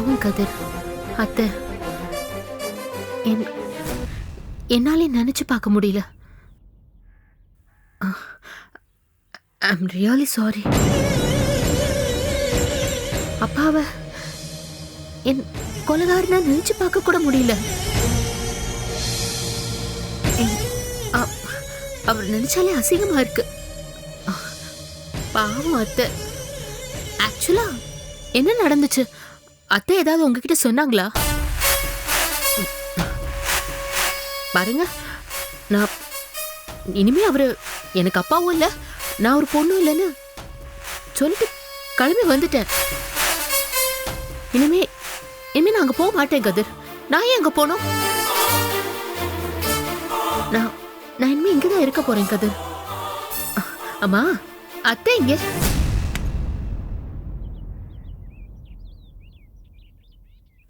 பாவம் கதிர். அத்தை என் என்னாலே நினைச்சு பார்க்க முடியல. ஐம் ரியலி சாரி அப்பாவை என் கொலகாரனா நினைச்சு பார்க்க கூட முடியல. அவர் நினைச்சாலே அசிங்கமா இருக்கு அ, பாவம் அத்தை. ஆக்சுவலா என்ன நடந்துச்சு? அத்தை ஏதாவது உங்ககிட்ட சொன்னாங்களா? பாருங்க நான் இனிமே அவரு எனக்கு அப்பாவும் இல்ல நான் ஒரு பொண்ணும் இல்லைன்னு சொல்லிட்டு கிளம்பி வந்துட்டேன். இனிமே இனிமே நான் அங்கே போக மாட்டேன் கதிர். நான் ஏன் அங்க போனோம்? நான் நான் இனிமே இங்கதான் இருக்க போறேன் கதிர். அம்மா அத்தை இங்கே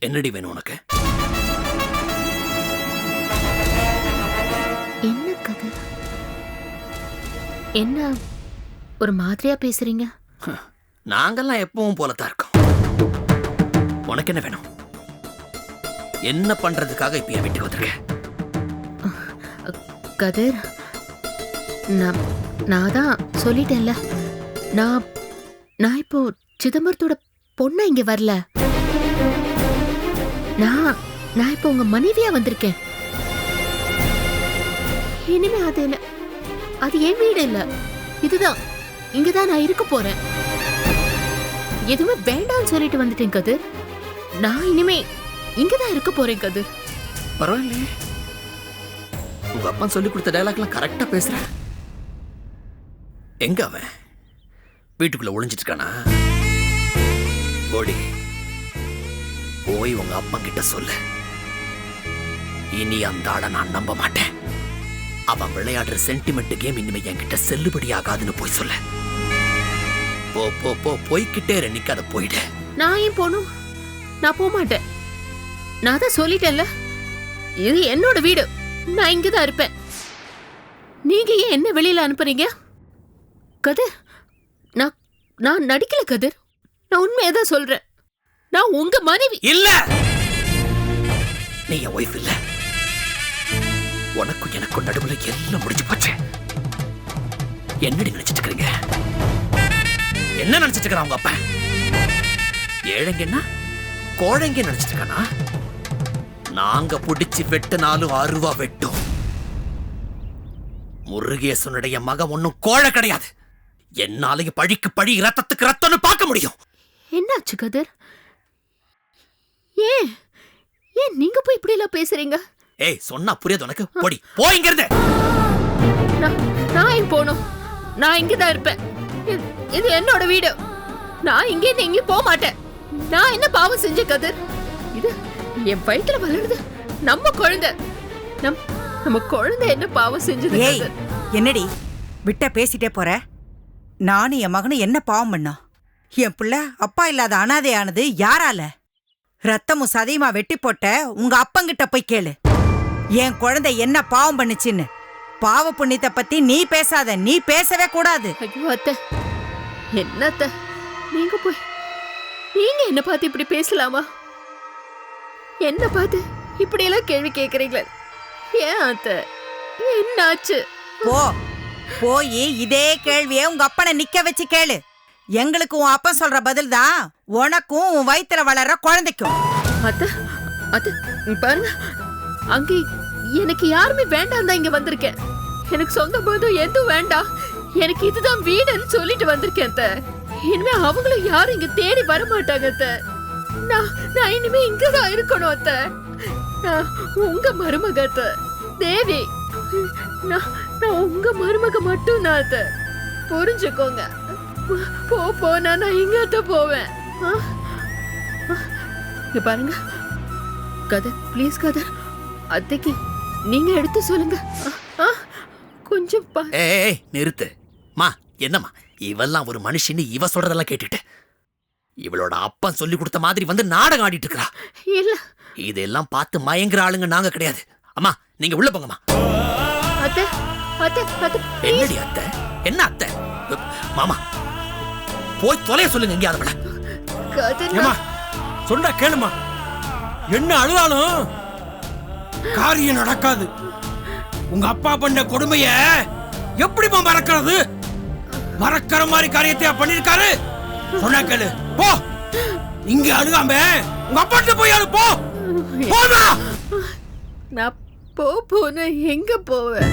என்னடி வேணும் உனக்கு? என்ன கதிர் என்ன ஒரு மாதிரியா பேசுறீங்க? நாங்கெல்லாம் எப்பவும் போலத்தான் இருக்கோம். உனக்கு என்ன வேணும்? என்ன பண்றதுக்காக இப்ப என் வீட்டுக்கு வந்திருக்க? கதிர் நான் நான் தான் சொல்லிட்டேன்ல. நான் நான் இப்போ சிதம்பரத்தோட பொண்ணா இங்க வரல. நான் நான் இப்போ உங்க மனைவியா வந்திருக்கேன். இனிமே அது இல்ல. அது என் வீடு இல்ல. இதுதான். இங்கதான் நான் இருக்க போறேன். எதுவுமே வேண்டாம்னு சொல்லிட்டு வந்துட்டேன் கதிர். நான் இனிமே இங்கதான் இருக்க போறேன் கதிர். பரவாயில்லையே உங்க அப்பா சொல்லி கொடுத்த டைலாக்லாம் கரெக்டா பேசுற எங்க அவன்? வீட்டுக்குள்ள ஒளிஞ்சிட்டு இருக்கானா? போடி. போய் உங்க அப்பா கிட்ட சொல்லு. இனி அந்த ஆளை நான் நம்ப மாட்டேன். அவன் விளையாடுற சென்டிமெண்ட் கேம் இனிமே என்கிட்ட செல்லுபடி ஆகாதுன்னு போய் சொல்ல. போ போ போ போய்கிட்டே இரு, அதை போயிடு. நான் ஏன் போகணும் நான் போக மாட்டேன். நான் தான் சொல்லிட்டேன்ல. இது என்னோட வீடு. நான் இங்க தான் இருப்பேன். நீங்க ஏன் என்ன வெளியில அனுப்புறீங்க? கதிர் நான் நான் நடிக்கல கதிர். நான் உண்மையை தான் சொல்றேன். நான் உங்க மனைவி. இல்ல. நீ என் ஒய்ஃப் இல்ல. உனக்கும் எனக்கும் நடுவுல எல்லாம் முடிஞ்சு போச்சு. என்னடி நினைச்சிட்டு இருக்கீங்க? என்ன நினைச்சிட்டு இருக்கிற அவங்க அப்பா? ஏழைங்கன்னா கோழைங்க நினைச்சிட்டு இருக்கானா? நாங்க புடிச்சு வெட்டினாலும் அருவா வெட்டும். முருகேசனுடைய மகன் ஒன்னும் கோழை கிடையாது. என்னாலேயே பழிக்கு பழி ரத்தத்துக்கு ரத்தம்னு பார்க்க முடியும். என்னாச்சு கதிர்? ஏன்? ஏன் நீங்க போய் இப்படி எல்லாம் பேசுறீங்க? ஏய் சொன்னா புரியாது உனக்கு. போடி போய்ங்கிறது நான் நான் ஏன் போகணும்? நான் இங்க தான் இருப்பேன். இது- இது என்னோட வீடு. நான் இங்கே இருந்து எங்கேயும் போக மாட்டேன். நான் என்ன பாவம் செஞ்ச கதிர்? இது என் வயித்துல வளருது. நம்ம குழந்தை. நம் நம்ம குழந்தை என்ன பாவம் செஞ்சது ஏய் கதிர்? என்னடி? விட்ட பேசிட்டே போற? நானும் என் மகனும் என்ன பாவம் பண்ணோம்? என் புள்ள அப்பா இல்லாத அனாதையானது யாரால? ரத்தமும் சதையுமா வெட்டி போட்ட உங்க அப்பங்கிட்ட போய் கேளு. என் குழந்தை என்ன பாவம் பண்ணுச்சுன்னு. பாவ புண்ணியத்தை பத்தி நீ பேசாத நீ பேசவே கூடாது. ஐயோ அத்தை. என்ன அத்தை? நீங்க போய் நீங்க என்ன பார்த்து இப்படி பேசலாமா? என்ன பார்த்து இப்படி எல்லாம் கேள்வி கேக்குறீங்களே ஏன் அத்தை? என்னாச்சு? போ போய் இதே கேள்வியை உங்க அப்பனை நிக்க வச்சு கேளு. எங்களுக்கு உன் அப்பா சொல்ற பதில் தான் உனக்கும் உன் வயித்துல வளர்ற குழந்தைக்கும். அத்த அத்த பாருங்க. அங்கே எனக்கு யாருமே வேண்டாம் தான் இங்க வந்திருக்கேன். எனக்கு சொந்த போதும் எதுவும் வேண்டாம். எனக்கு இதுதான் வீடுன்னு சொல்லிட்டு வந்திருக்கேன் அத்த. இனிமே அவங்களும் யாரும் இங்க தேடி வர மாட்டாங்க அத்த. நான் நான் இனிமே இங்கதான் இருக்கணும் அத்த. நான் உங்க மருமக அத்த. தேவி நான் நான் உங்க மருமக மட்டும் தான் அத்த. புரிஞ்சுக்கோங்க. போ போனா நான் இங்க போவேன் இங்க பாருங்க கதர் ப்ளீஸ் கதர் அத்தைக்கு நீங்க எடுத்து சொல்லுங்க கொஞ்சம் ஏய் நிறுத்து மா என்னம்மா இவெல்லாம் ஒரு மனுஷன்னு இவ சொல்றதெல்லாம் கேட்டுட்டு இவளோட அப்பன் சொல்லி கொடுத்த மாதிரி வந்து நாடகம் ஆடிட்டு இருக்கா இல்ல இதெல்லாம் பார்த்து மயங்குற ஆளுங்க நாங்க கிடையாது அம்மா நீங்க உள்ள போங்கம்மா அத்தை அத்தை அத்தை என்னடி அத்தை என்ன அத்தை மாமா போய் தொலைய சொல்லுங்க எங்கேயாவது அவளை. ஏமா சொன்னா கேளுமா என்ன அழுதாலும் காரியம் நடக்காது. உங்க அப்பா பண்ண கொடுமைய எப்படிமா மறக்கிறது? மறக்கிற மாதிரி காரியத்தையா பண்ணிருக்காரு சொன்னா கேளு. போ. இங்க அழுகாம உங்க அப்பாட்ட போய் அழு போ. நான் போ போன எங்க போவேன்?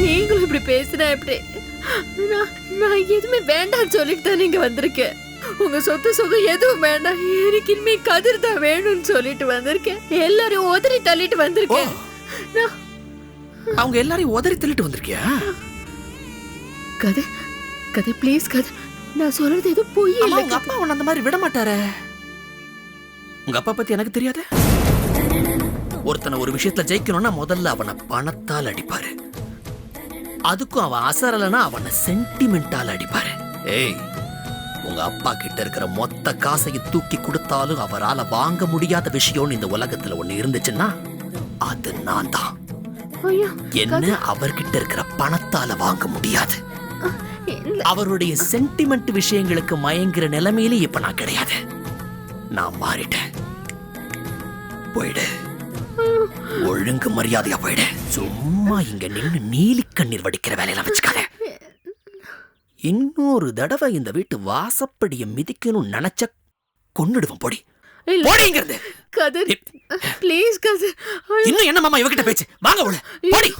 நீங்களும் இப்படி பேசினா எப்படி? நான் நான் எதுவுமே வேண்டாம்னு சொல்லிட்டு தான் நீங்க வந்திருக்கேன். உங்க சொத்து சுகம் எதுவும் வேண்டாம் எனக்கு இனிமே கதிர் தான் வேணும்னு சொல்லிட்டு வந்திருக்கேன். எல்லாரும் உதறி தள்ளிட்டு வந்திருக்கேன். நான் அவங்க எல்லாரையும் உதறி தள்ளிட்டு வந்திருக்கியா? கதிர் கதிர் ப்ளீஸ் கதிர். நான் சொல்றது எதுவும் பொய் இல்லை உங்க அப்பா உன்னை அந்த மாதிரி விட மாட்டாரே. உங்க அப்பா பத்தி எனக்கு தெரியாது? ஒருத்தனை ஒரு விஷயத்துல ஜெயிக்கணும்னா முதல்ல அவனை பணத்தால் அடிப்பாரு. அதுக்கும் அவன் அசரலனா அவனை சென்டிமெண்டால் அடிப்பாரு. ஏய் உங்க அப்பா கிட்ட இருக்கிற மொத்த காசையும் தூக்கி கொடுத்தாலும் அவரால வாங்க முடியாத விஷயம்னு இந்த உலகத்துல ஒண்ணு இருந்துச்சுன்னா அது நான் தான். ஐயோ என்ன அவர்கிட்ட இருக்கிற பணத்தால வாங்க முடியாது. அவருடைய சென்டிமெண்ட் விஷயங்களுக்கு மயங்குற நிலைமையில இப்ப நான் கிடையாது. நான் மாறிட்டேன். போயிடு. ஒழுங்கு மரியாதையா போயிடு. சும்மா இங்க நின்னு நீலி கண்ணீர் வடிக்கிற வேலையில வச்சுக்காத. இன்னொரு தடவை இந்த வீட்டு வாசப்படிய மிதிக்கணும்னு நினைச்ச கொன்னுடுவேன் பொடி. இல்ல. பொடிங்கிறது. கதிர் ப்ளீஸ் கதிர். இன்னும் என்ன மாமா இவகிட்ட பேச்சு? வாங்க உள்ள பொடி.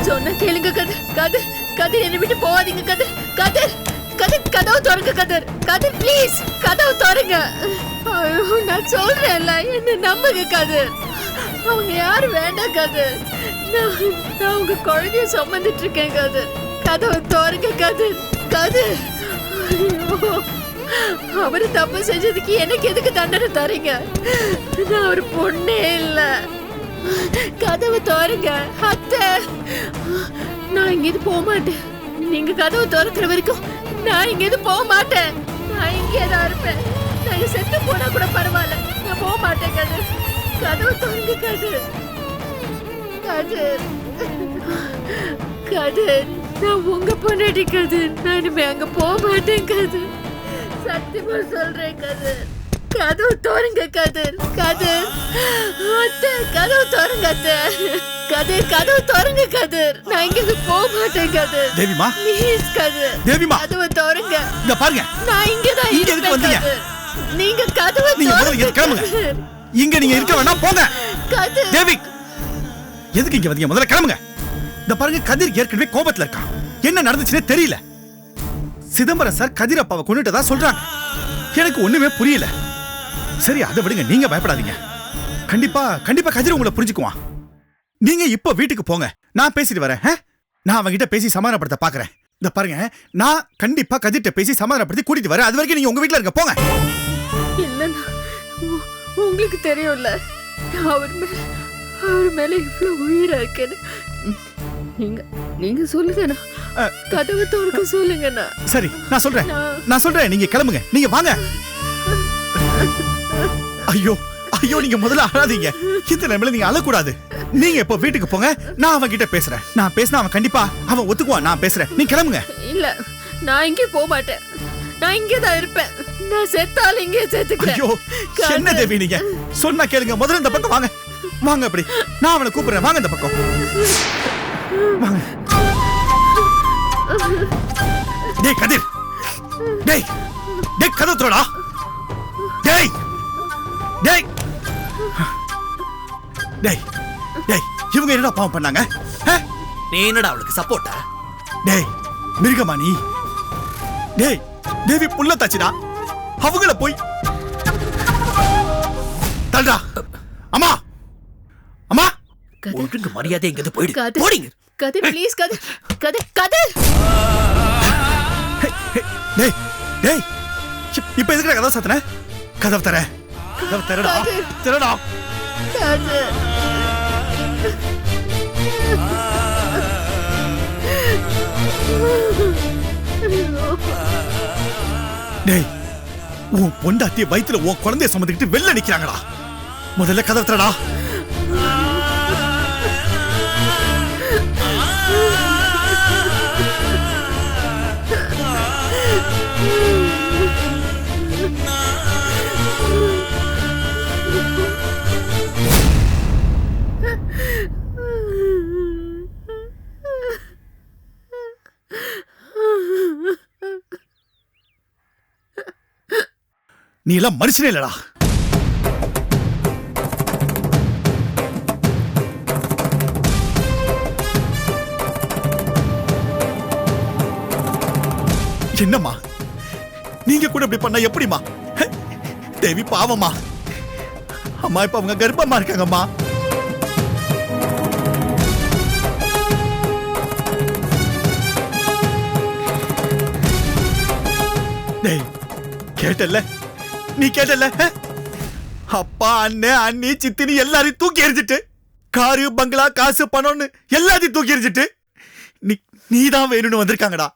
சொன்ன கேளுங்க கதிர். கதிர் கதிர் என்னை விட்டு போகாதீங்க கதிர். கதிர். கதிர் கதவு திறங்க கதிர். கதிர் ப்ளீஸ் கதவு திறங்க. நான் சொல்றேன்ல என்ன நம்புங்க கதிர். அவங்க யாரும் வேண்டாம் கதிர். நான் நான் உங்க குழந்தைய சுமந்துட்டு இருக்கேன் கதிர். கதவு திறங்க கதிர். கதிர் அவரு தப்பு செஞ்சதுக்கு எனக்கு எதுக்கு தண்டனை தரீங்க? நான் ஒரு பொண்ணே இல்லை. கதவு திறங்க அத்தை. நான் இங்கிருந்து போக மாட்டேன். நீங்க கதவு திறக்கிற வரைக்கும் நான் இங்கிருந்து போக மாட்டேன். நான் இங்கே தான் இருப்பேன். நான் செத்து போனா கூட பரவாயில்ல. நான் போக மாட்டேன் கதிர் கதவு தொங்கு கதிர் கதிர் கதிர் நான் உங்க பொண்டாட்டி கதிர் நான் இனிமே அங்க போக மாட்டேன் கதிர் சத்தியமா சொல்றேன் கதிர் கதவு தோறுங்க கதிர் கதிர் அத்தை கதவு தோறுங்க அத்தை. கதிர் கதவு தோறுங்க கதிர். நான் இங்க போக மாட்டேன் கதிர். தேவிமா. ப்ளீஸ் கதிர். தேவிமா. கதவு தோறுங்க இங்க பாருங்க. நான் இங்க தான் இங்க எதுக்கு வந்தீங்க? நீங்க கதவை நீங்க முதல்ல கிளம்புங்க. இங்க நீங்க இருக்க வேண்டாம் போங்க. கதிர். தேவி. எதுக்கு இங்க வந்தீங்க? முதல்ல கிளம்புங்க. இந்த பாருங்க கதிர் ஏற்கனவே கோபத்துல இருக்கான். என்ன நடந்துச்சுன்னே தெரியல. சிதம்பரம் சார் கதிர் அப்பாவை கொண்டுட்டதா சொல்றாங்க. எனக்கு ஒண்ணுமே புரியல. சரி அதை விடுங்க. நீங்க பயப்படாதீங்க. கண்டிப்பா கண்டிப்பா கதிர் உங்களை புரிஞ்சுக்குவான். நீங்க இப்போ வீட்டுக்கு போங்க. நான் பேசிட்டு வரேன்? நான் அவன்கிட்ட பேசி சமாதானப்படுத்த பாக்குறேன். இந்த பாருங்க நான் கண்டிப்பா கதிர்ட்ட பேசி சமாதானப்படுத்தி கூட்டிட்டு வரேன். அது வரைக்கும் நீங்க உங்க வீட்ல இருங்க போங்க. இல்லைண்ணா உங்களுக்கு தெரியும்ல அவர் மேல அவர் மேல இவ்வளவு உயிரா இருக்கேன்னு. நீங்க நீங்க சொல்லுங்கண்ணா. கதவு திறக்க சொல்லுங்கண்ணா. சரி நான் சொல்றேன். நான் சொல்றேன் நீங்க கிளம்புங்க. நீங்க வாங்க. ஐயோ. ஐயோ நீங்க முதல்ல அழாதீங்க. இந்த நிலைமையில நீங்க அழக்கூடாது. நீங்க இப்போ வீட்டுக்கு போங்க நான் அவன் கிட்ட பேசுறேன். நான் பேசினா அவன் கண்டிப்பா அவன் ஒத்துக்குவான் நான் பேசுறேன். நீ கிளம்புங்க. இல்ல நான் இங்கே போக மாட்டேன். நான் இங்கே தான் இருப்பேன். நான் செத்தாலும் இங்கே செத்துக்கிறேன் ஐயோ என்ன தேவி நீங்க? சொன்னா கேளுங்க முதல்ல இந்த பக்கம் வாங்க. வாங்க அப்படி. நான் அவனை கூப்பிடுறேன். வாங்க இந்த பக்கம். வாங்க. டேய் கதிர். டேய் டேய் கதவு திறடா. டேய். டேய். டேய் டேய் இவங்க என்னடா பாவம் பண்ணாங்க? நீ என்னடா அவளுக்கு சப்போர்ட்டா டேய் மிருகமா நீ? டேய் தேவி புள்ள தாச்சுடா. அவங்கள போய். தள்ளுடா. அம்மா. அம்மா. ஒழுங்கு மரியாதை இங்கிருந்து போயிடு. போடிங்க. கதிர் ப்ளீஸ் கதிர் ஹே, ஹே, டேய் டேய். இப்- இப்ப எதுக்குடா கதவை சாத்துன? கதவு தர கதவு தரடா கதிர். தரடா கதிர் டேய் உன் பொண்டாட்டிய வயித்துல உன் குழந்தைய சுமந்துக்கிட்டு வெளில நிக்கிறாங்கடா. முதல்ல கதவு நீ எல்லாம் மனுஷனே இல்லடா. என்னம்மா? நீங்க கூட இப்படி பண்ணா எப்படிமா தேவி பாவம்மா. அம்மா இப்ப அவங்க கர்ப்பமா இருக்காங்கம்மா. டேய் கேட்டல்ல? நீ கேட்டல? அப்பா அண்ணன் அண்ணி சித்தினி எல்லாரையும் தூக்கி எறிஞ்சிட்டு காரு பங்களா காசு பணம்னு எல்லாத்தையும் தூக்கி எறிஞ்சிட்டு நீ தான் வேணும்னு வந்திருக்காங்கடா.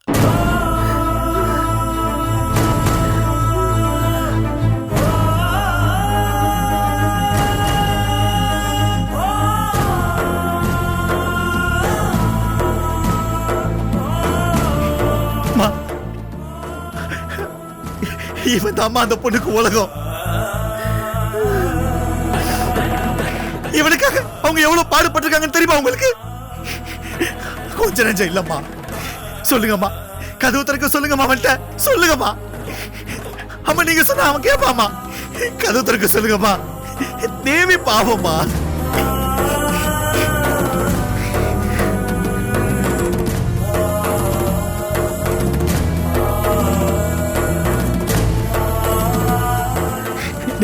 இவன் தாம்மா அந்த பொண்ணுக்கு உலகம். இவனுக்காக அவங்க எவ்வளவு பாடுபட்டிருக்காங்கன்னு தெரியுமா உங்களுக்கு? கொஞ்ச நஞ்சம் இல்லம்மா. சொல்லுங்கம்மா. கதவு திறக்க சொல்லுங்கம்மா அவன்கிட்ட. சொல்லுங்கம்மா. அம்மா நீங்க சொன்னா அவன் கேட்பாமா கதவு திறக்க சொல்லுங்கம்மா. தேவி பாவம்மா.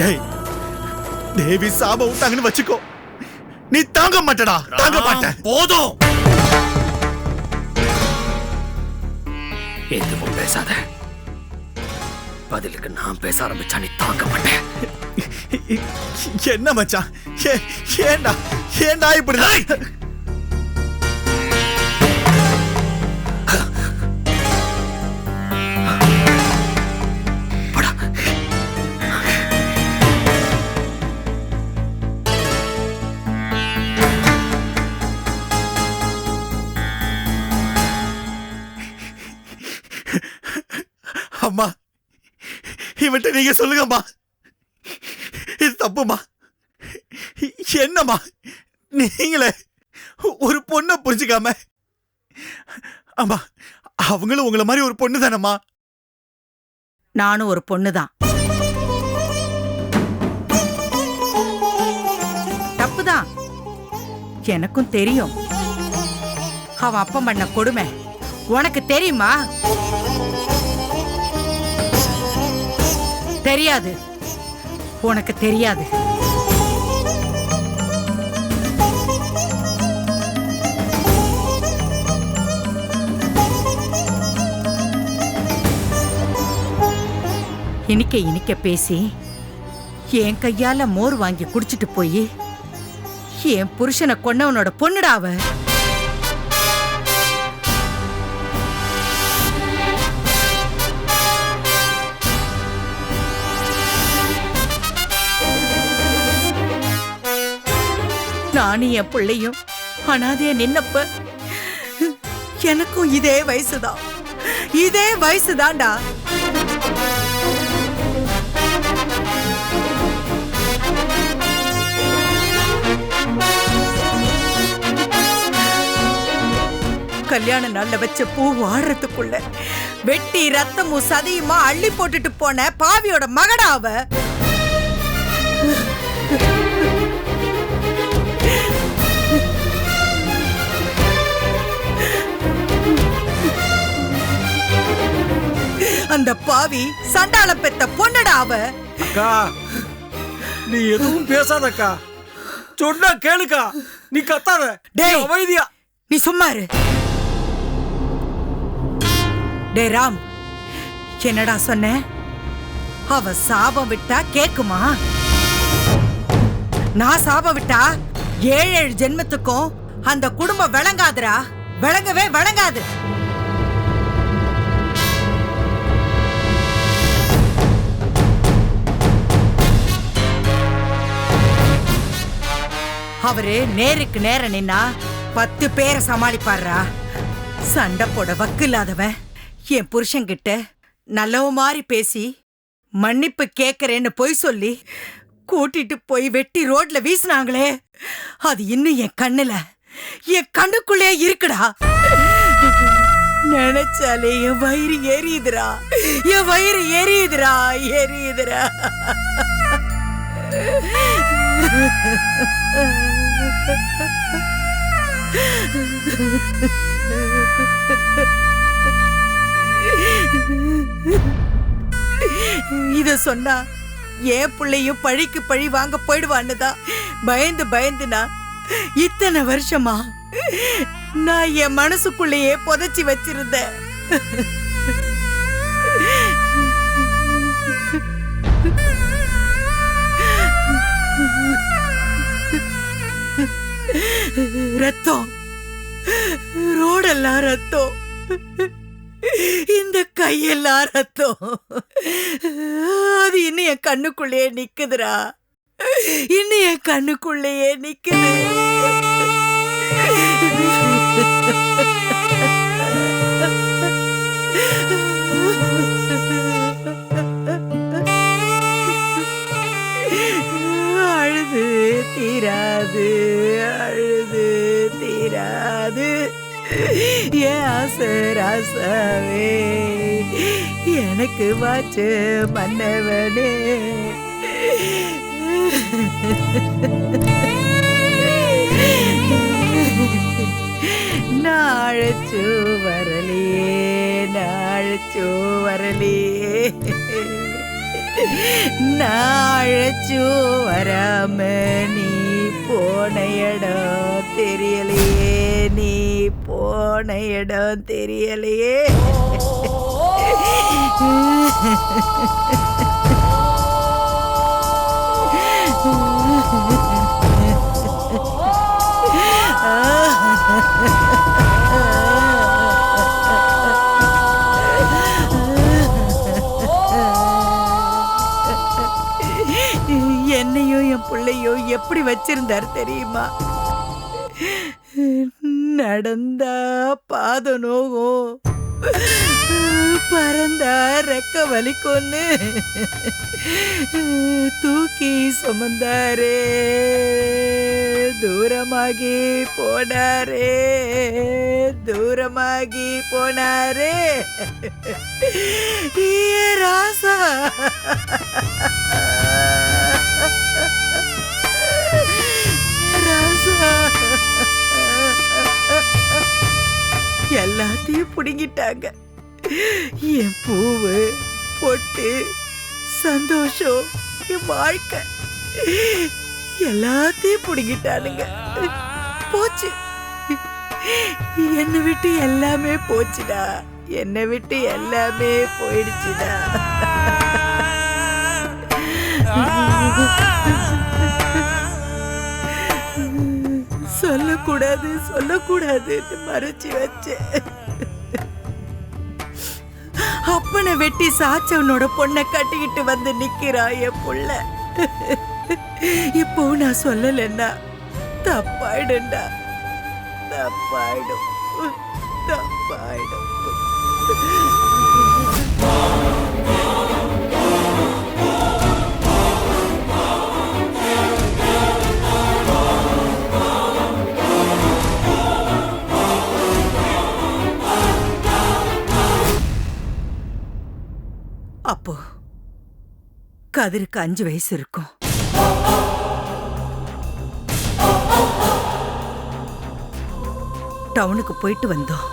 டேய் தேவி சாப விட்டாங்கன்னு வச்சுக்கோ. நீ தாங்க மாட்டடா தாங்க மாட்ட போதும். எதுவும் பேசாத. பதிலுக்கு நான் பேச ஆரம்பிச்சா நீ தாங்க மாட்டேன். என்ன மச்சான்? ஏ- ஏன்டா? ஏன்டா இப்படி? இவன்ட்ட நீங்க சொல்லுங்கம்மா. இது தப்புமா என்னம்மா? நீங்களே ஒரு பொண்ணை புரிஞ்சுக்காம. ஆமா அவங்களும் உங்களை மாதிரி ஒரு பொண்ணு தானம்மா நானும் ஒரு பொண்ணுதான். தப்புதான். எனக்கும் தெரியும். அவன் அப்பம் பண்ண கொடுமை. உனக்கு தெரியுமா? தெரியாது. உனக்கு தெரியாது. இனிக்க இனிக்க பேசி என் கையால மோர் வாங்கி குடிச்சிட்டு போய் என் புருஷனை கொன்னவனோட பொண்ணுடாவ நானும் என் பிள்ளையும் அனாதைய நின்னப்ப எனக்கும் இதே வயசுதான். இதே வயசுதான்டா. கல்யாண நாள்ல வச்ச பூ வாடுறதுக்குள்ள வெட்டி ரத்தமும் சதியுமா அள்ளி போட்டுட்டு போன பாவியோட மகடா அந்த பாவி சண்டாள பெத்த பொண்ணுடா அவ. அக்கா நீ எதுவும் பேசாதக்கா. சொன்னா கேளுக்கா. நீ கத்தாத. டேய். அமைதியா. நீ சும்மா இரு. டே ராம் என்னடா சொன்ன? அவ சாபம் விட்டா கேக்குமா? நான் சாபம் விட்டா ஏழு ஏழு ஜென்மத்துக்கும் அந்த குடும்பம் விளங்காதுடா. விளங்கவே விளங்காது. அவரு நேருக்கு நேர நின்னா பத்து பேரை சமாளிப்பாருடா சண்டை போட வக்கு இல்லாதவன். என் புருஷன்கிட்ட நல்லவ மாதிரி பேசி மன்னிப்பு கேக்குறேன்னு பொய் சொல்லி கூட்டிட்டு போய் வெட்டி ரோட்ல வீசினாங்களே. அது இன்னும் என் கண்ணுல என் கண்ணுக்குள்ளே இருக்குடா. நினைச்சாலே என் வயிறு எரியுதுரா என் வயிறு எரியுதுரா எரியுதுடா. இத சொன்னா என் பிள்ளையும் பழிக்கு பழி வாங்க போயிடுவான்னு தான் பயந்து பயந்து நான் இத்தனை வருஷமா நான் என் மனசுக்குள்ளேயே புதைச்சி வச்சிருந்தேன். ரத்தம். ரோடெல்லாம் ரத்தம். இந்த கையெல்லாம் ரத்தம். அது இன்னும் என் கண்ணுக்குள்ளேயே நிக்குதுடா. இன்னும் என் கண்ணுக்குள்ளேயே நிக்குது. தீராது அழுது தீராது. ஏன் ஆசை ராசாவே எனக்கு வாச்சு மன்னவனே. நாழச்சு வரலையே நாழச்சு வரலையே. நாழச்சு வராம நீ போன இடம் தெரியலையே நீ போன இடம் தெரியலையே எப்படி வச்சிருந்தார் தெரியுமா? நடந்தா பாத நோகும் பறந்தா ரெக்க வலிக்கொன்னு தூக்கி சுமந்தாரே தூரமாகி போனாரே தூரமாகி போனாரே. ராசா! எல்லாத்தையும் பிடுங்கிட்டாங்க. என் பூவு பொட்டு சந்தோஷம் என் வாழ்க்கை எல்லாத்தையும் பிடுங்கிட்டானுங்க. போச்சு. என்னை விட்டு எல்லாமே போச்சுடா. என்னை விட்டு எல்லாமே போயிடுச்சுடா. சொல்லக்கூடாது சொல்லக்கூடாதுன்னு மறைச்சு வச்சேன். அப்பனை வெட்டி சாச்சவனோட பொண்ணை கட்டிக்கிட்டு வந்து நிக்கிறா என் புள்ள. இப்போ நான் சொல்லலன்னா தப்பாயிடும்டா. தப்பாயிடும். தப்பாயிடும். அப்போ கதிருக்கு அஞ்சு வயசு இருக்கும். டவுனுக்கு போயிட்டு வந்தோம்.